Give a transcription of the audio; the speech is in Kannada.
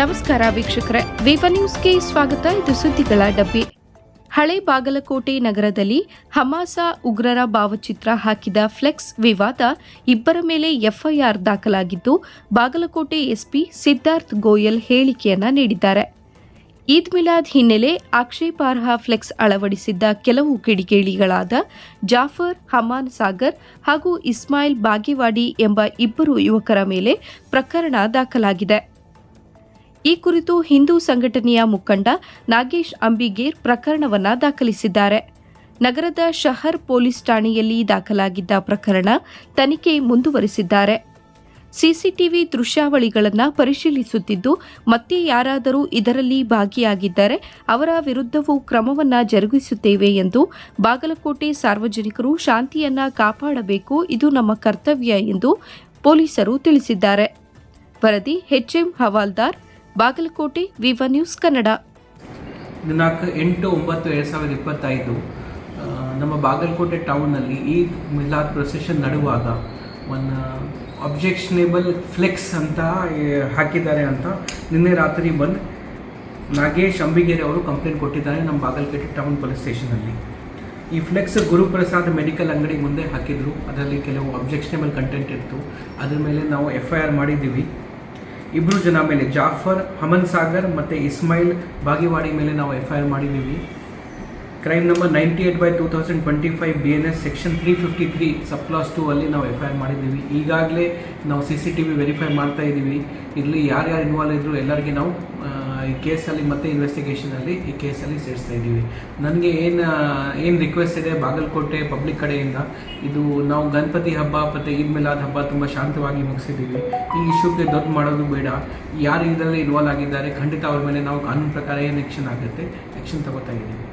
ನಮಸ್ಕಾರ ವೀಕ್ಷಕರೇ, ವಿವ ನ್ಯೂಸ್ಗೆ ಸ್ವಾಗತ. ಇದು ಸುದ್ದಿಗಳ ಡಬ್ಬಿ. ಹಳೆ ಬಾಗಲಕೋಟೆ ನಗರದಲ್ಲಿ ಹಮಾಸ ಉಗ್ರರ ಭಾವಚಿತ್ರ ಹಾಕಿದ ಫ್ಲೆಕ್ಸ್ ವಿವಾದ ಇಬ್ಬರ ಮೇಲೆ ಎಫ್ಐಆರ್ ದಾಖಲಾಗಿದ್ದು, ಬಾಗಲಕೋಟೆ ಎಸ್ಪಿ ಸಿದ್ಧಾರ್ಥ್ ಗೋಯಲ್ ಹೇಳಿಕೆಯನ್ನ ನೀಡಿದ್ದಾರೆ. ಈದ್ ಮಿಲಾದ್ ಹಿನ್ನೆಲೆ ಆಕ್ಷೇಪಾರ್ಹ ಫ್ಲೆಕ್ಸ್ ಅಳವಡಿಸಿದ್ದ ಕೆಲವು ಕಿಡಿಗೇಡಿಗಳಾದ ಜಾಫರ್, ಹಮಾನ್ ಸಾಗರ್ ಹಾಗೂ ಇಸ್ಮಾಯಿಲ್ ಬಾಗೇವಾಡಿ ಎಂಬ ಇಬ್ಬರು ಯುವಕರ ಮೇಲೆ ಪ್ರಕರಣ ದಾಖಲಾಗಿದೆ. ಈ ಕುರಿತು ಹಿಂದೂ ಸಂಘಟನೆಯ ಮುಖಂಡ ನಾಗೇಶ್ ಅಂಬಿಗೇರ್ ಪ್ರಕರಣವನ್ನು ದಾಖಲಿಸಿದ್ದಾರೆ. ನಗರದ ಶಹರ್ ಪೊಲೀಸ್ ಠಾಣೆಯಲ್ಲಿ ದಾಖಲಾಗಿದ್ದ ಪ್ರಕರಣ ತನಿಖೆ ಮುಂದುವರಿಸಿದ್ದಾರೆ. ಸಿಸಿಟಿವಿ ದೃಶ್ಯಾವಳಿಗಳನ್ನು ಪರಿಶೀಲಿಸುತ್ತಿದ್ದು, ಮತ್ತೆ ಯಾರಾದರೂ ಇದರಲ್ಲಿ ಭಾಗಿಯಾಗಿದ್ದರೆ ಅವರ ವಿರುದ್ಧವೂ ಕ್ರಮವನ್ನು ಜರುಗಿಸುತ್ತೇವೆ ಎಂದು ಬಾಗಲಕೋಟೆ ಸಾರ್ವಜನಿಕರು ಶಾಂತಿಯನ್ನ ಕಾಪಾಡಬೇಕು, ಇದು ನಮ್ಮ ಕರ್ತವ್ಯ ಎಂದು ಪೊಲೀಸರು ತಿಳಿಸಿದ್ದಾರೆ. ವರದಿ ಎಚ್ಎಂ ಹವಾಲ್ದಾರ್ ಬಾಗಲಕೋಟೆ, ವಿವ ನ್ಯೂಸ್ ಕನ್ನಡ. ದಿನಾಂಕ ಎಂಟು, ಒಂಬತ್ತು, ಎರಡು ಸಾವಿರದ ಇಪ್ಪತ್ತೈದು ನಮ್ಮ ಬಾಗಲಕೋಟೆ ಟೌನ್ನಲ್ಲಿ ಈದ್ ಮಿಲಾದ್ ಪ್ರೊಸೆಷನ್ ನಡುವಾಗ ಒಂದು ಅಬ್ಜೆಕ್ಷನೇಬಲ್ ಫ್ಲೆಕ್ಸ್ ಅಂತ ಹಾಕಿದ್ದಾರೆ ಅಂತ ನಿನ್ನೆ ರಾತ್ರಿ ಬಂದು ನಾಗೇಶ್ ಅಂಬಿಗೇರಿ ಅವರು ಕಂಪ್ಲೇಂಟ್ ಕೊಟ್ಟಿದ್ದಾರೆ ನಮ್ಮ ಬಾಗಲಕೋಟೆ ಟೌನ್ ಪೊಲೀಸ್ ಸ್ಟೇಷನಲ್ಲಿ ಈ ಫ್ಲೆಕ್ಸ್ ಗುರುಪ್ರಸಾದ್ ಮೆಡಿಕಲ್ ಅಂಗಡಿ ಮುಂದೆ ಹಾಕಿದ್ರು. ಅದರಲ್ಲಿ ಕೆಲವು ಅಬ್ಜೆಕ್ಷನೇಬಲ್ ಕಂಟೆಂಟ್ ಇತ್ತು. ಅದರ ಮೇಲೆ ನಾವು ಎಫ್ ಐ ಆರ್ ಮಾಡಿದ್ದೀವಿ. ಇಬ್ಬರು ಜನ ಮೇಲೆ ಜಾಫರ್ ಹಮನ್ ಸಾಗರ್ ಮತ್ತು ಇಸ್ಮಾಯಿಲ್ ಬಾಗಿವಾಡಿ ಮೇಲೆ ನಾವು ಎಫ್ ಐ ಆರ್ ಮಾಡಿದ್ದೀವಿ. Crime number ninety eight by two thousand twenty five B N S section three fifty three sub clause two ಅಲ್ಲಿ ನಾವು ಎಫ್ ಐ ಆರ್ ಮಾಡಿದ್ದೀವಿ. ಈಗಾಗಲೇ ನಾವು C C T V verify ಮಾಡ್ತಾ ಇದ್ದೀವಿ. ಇಲ್ಲಿ ಯಾರ್ಯಾರು ಇನ್ವಾಲ್ವ್ ಇದ್ರು ಎಲ್ಲರಿಗೆ ನಾವು ಈ ಕೇಸಲ್ಲಿ ಮತ್ತೆ ಇನ್ವೆಸ್ಟಿಗೇಷನಲ್ಲಿ ಈ ಕೇಸಲ್ಲಿ ಸೇರಿಸ್ತಾ ಇದ್ದೀವಿ. ನನಗೆ ಏನು ಏನು ರಿಕ್ವೆಸ್ಟ್ ಇದೆ, ಬಾಗಲಕೋಟೆ ಪಬ್ಲಿಕ್ ಕಡೆಯಿಂದ, ಇದು ನಾವು ಗಣಪತಿ ಹಬ್ಬ ಮತ್ತು ಈದ್ ಮಿಲಾದ್ ಹಬ್ಬ ತುಂಬ ಶಾಂತವಾಗಿ ಮುಗಿಸಿದ್ದೀವಿ. ಈ ಇಶ್ಯೂಗೆ ದೊಡ್ಡ ಮಾಡೋದು ಬೇಡ. ಯಾರು ಇದರಲ್ಲಿ ಇನ್ವಾಲ್ವ್ ಆಗಿದ್ದಾರೆ ಖಂಡಿತ ಅವ್ರ ಮೇಲೆ ನಾವು ಕಾನೂನು ಪ್ರಕಾರ ಏನು ಆ್ಯಕ್ಷನ್ ಆಗುತ್ತೆ ಆ್ಯಕ್ಷನ್ ತಗೋತಾ ಇದ್ದೀವಿ.